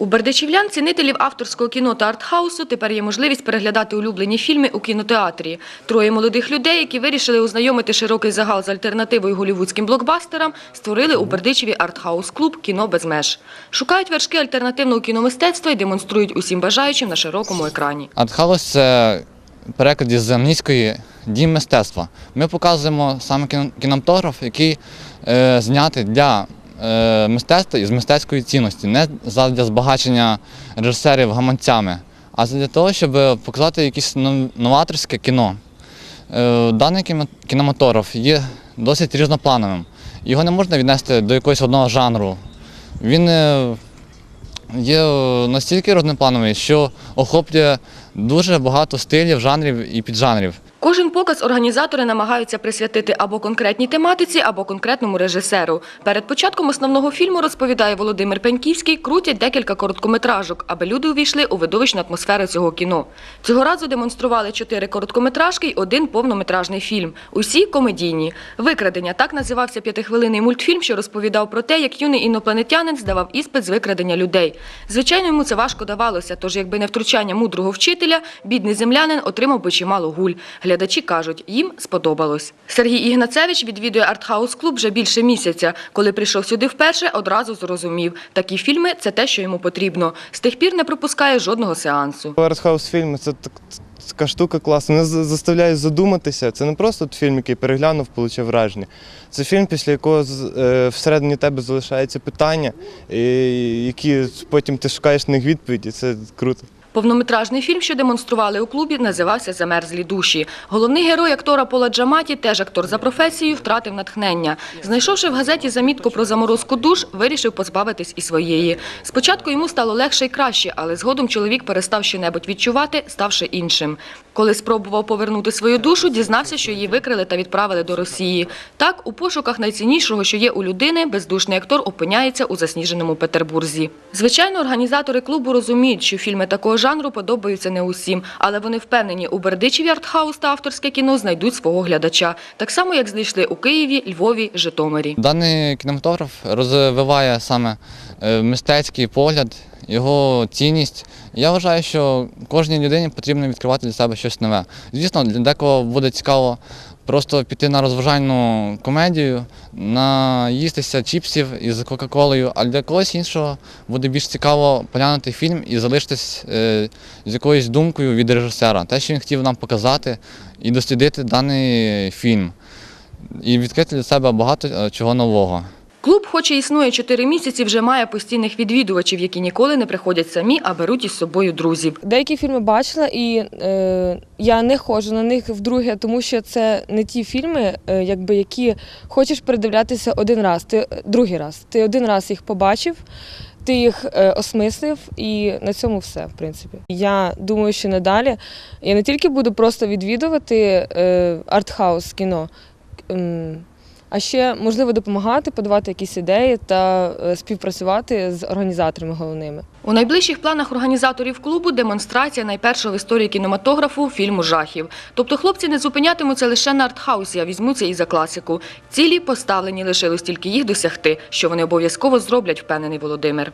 У бердичівлян цінителів авторського кіно та артхаусу тепер є можливість переглядати улюблені фільми у кінотеатрі. Троє молодих людей, які вирішили ознайомити широкий загал з альтернативою голівудським блокбастерам, створили у Бердичеві артхаус-клуб Кіно без меж. Шукають вершки альтернативного кіномистецтва і демонструють усім бажаючим на широкому екрані. Артхаус це переклад з англійської дім мистецтва. Ми показуємо саме кінематограф, який е, знятий для мистецтва і з мистецької цінності, не для збагачення режисерів гаманцями, а для того, щоб показати якесь новаторське кіно. Е, Даний кінематограф є досить різноплановим. Його не можна віднести до якогось одного жанру. Він е, є е, настільки різноплановий, що охоплює дуже багато стилів, жанрів і піджанрів. Кожен показ організатори намагаються присвятити або конкретній тематиці, або конкретному режисеру. Перед початком основного фільму, розповідає Володимир Пеньківський, крутять декілька короткометражок, аби люди увійшли у видовищну атмосферу цього кіно. Цього разу демонстрували чотири короткометражки й один повнометражний фільм. Усі комедійні. Викрадення так називався п'ятихвилинний мультфільм, що розповідав про те, як юний інопланетянин здавав іспит з викрадення людей. Звичайно, йому це важко давалося, тож якби не втручання мудрого вчителя, бідний землянин отримав би чимало гуль. Глядачі кажуть, їм сподобалось. Сергій Ігнацевич відвідує артхаус клуб вже більше місяця. Коли прийшов сюди вперше, одразу зрозумів, такі фільми це те, що йому потрібно. З тих пір не пропускає жодного сеансу. Артхаус фільми це так, така штука класна. Вони за- заставляють задуматися. Це не просто фільм, який переглянув, отримав враження. Це фільм, після якого е, всередині тебе залишаються питання, які потім ти шукаєш на них відповіді. Це круто. Повнометражний фільм, що демонстрували у клубі, називався Замерзлі душі. Головний герой актора Пола Джаматі, теж актор за професією, втратив натхнення. Знайшовши в газеті замітку про заморозку душ, вирішив позбавитись і своєї. Спочатку йому стало легше і краще, але згодом чоловік перестав щонебудь відчувати, ставши іншим. Коли спробував повернути свою душу, дізнався, що її викрили та відправили до Росії. Так, у пошуках найціннішого, що є у людини, бездушний актор опиняється у засніженому Петербурзі. Звичайно, організатори клубу розуміють, що фільми такого жанру подобаються не усім, але вони впевнені, у Бердичеві артхаус та авторське кіно знайдуть свого глядача, так само як знайшли у Києві, Львові, Житомирі. Даний кінематограф розвиває саме е, мистецький погляд, його цінність. Я вважаю, що кожній людині потрібно відкривати для себе щось нове. Звісно, для декого буде цікаво просто піти на розважальну комедію, наїстися чіпсів із Кока-Колою, а для когось іншого буде більш цікаво поглянути фільм і залишитись е, з якоюсь думкою від режисера, те, що він хотів нам показати, і дослідити даний фільм, і відкрити для себе багато е, чого нового. Клуб, хоч і існує 4 місяці, вже має постійних відвідувачів, які ніколи не приходять самі, а беруть із собою друзів. Деякі фільми бачила, і е, я не ходжу на них вдруге, тому що це не ті фільми, е, якби які хочеш передивлятися один раз. Ти другий раз. Ти один раз їх побачив, ти їх е, осмислив, і на цьому все, в принципі. Я думаю, що надалі я не тільки буду просто відвідувати е, артхаус кіно. А ще можливо допомагати, подавати якісь ідеї та е, співпрацювати з організаторами головними. У найближчих планах організаторів клубу демонстрація найпершого в історії кінематографу фільму жахів. Тобто хлопці не зупинятимуться лише на артхаусі, а візьмуться і за класику. Цілі поставлені лишилось тільки їх досягти, що вони обов'язково зроблять, впевнений Володимир.